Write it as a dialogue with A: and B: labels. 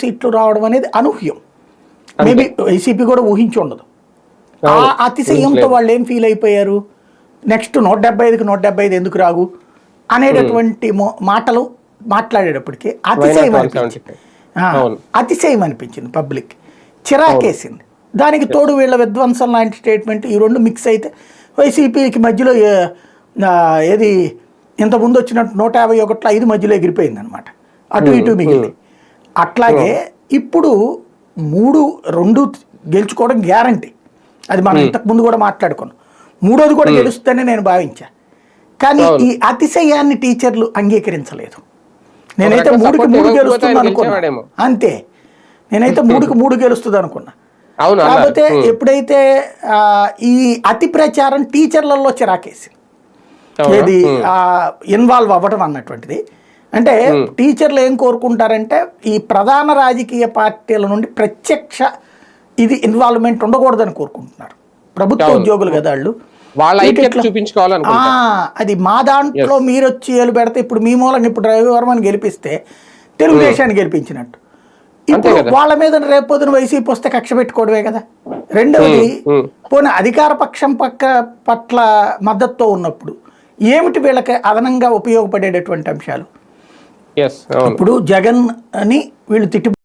A: సీట్లు రావడం అనేది అనూహ్యం. మేబీ వైసీపీ కూడా ఊహించి ఉండదు. ఆ. అతిశయంతో వాళ్ళు ఏం ఫీల్ అయిపోయారు? నెక్స్ట్ నూట డెబ్బై ఐదుకి నూట డెబ్బై ఐదు ఎందుకు రాగు? అనేటటువంటి మో- మాటలు మాట్లాడేటప్పటికి అతిశయం అనిపించింది.
B: 175?
A: ఆ,
B: అవును.
A: అతిశయం అనిపించింది పబ్లిక్. చిరాకేసింది. దానికి తోడు వీళ్ళ విధ్వంసం లాంటి స్టేట్మెంట్ ఈ రెండు మిక్స్ అయితే వైసీపీకి మధ్యలో ఏది ఇంత ముందు వచ్చినట్టు నూట యాభై ఒకట్లో ఐదు మధ్యలో ఎగిరిపోయింది అనమాట అటు ఇటు మిగిలింది. అట్లాగే ఇప్పుడు మూడు రెండు గెలుచుకోవడం గ్యారంటీ. అది మనం ఇంతకు ముందు కూడా మాట్లాడుకున్నాం. మూడోది కూడా గెలుస్తుందని నేను భావించా. కానీ ఈ అతిశయాన్ని టీచర్లు అంగీకరించలేదు. నేనైతే మూడుకి మూడు గెలుస్తుంది అనుకున్నా. అంతే. నేనైతే మూడుకి మూడు గెలుస్తుంది అనుకున్నా. కాకపోతే ఎప్పుడైతే ఈ అతి ప్రచారం టీచర్లలో చిరాకేసి
B: అవునా?
A: ఏది ఇన్వాల్వ్ అవ్వడం అన్నటువంటిది. అంటే టీచర్లు ఏం కోరుకుంటారంటే ఈ ప్రధాన రాజకీయ పార్టీల నుండి ప్రత్యక్ష ఇది ఇన్వాల్వ్మెంట్ ఉండకూడదని కోరుకుంటున్నారు. ప్రభుత్వ ఉద్యోగులు కదా వాళ్ళు. అది మా దాంట్లో మీరు వచ్చి ఏలు పెడితే ఇప్పుడు మీ మూలంగా ఇప్పుడు రవివర్మని గెలిపిస్తే తెలుగుదేశాన్ని గెలిపించినట్టు. ఇప్పుడు. వాళ్ళ మీద రేపొద్దున వైసీపీ వస్తే కక్ష పెట్టుకోవడమే కదా. రెండవది. పోనీ అధికార పక్షం పక్క పట్ల మద్దతుతో ఉన్నప్పుడు ఏమిటి వీళ్ళకి అదనంగా ఉపయోగపడేటటువంటి అంశాలు? ఇప్పుడు జగన్ అని వీళ్ళు తిట్టి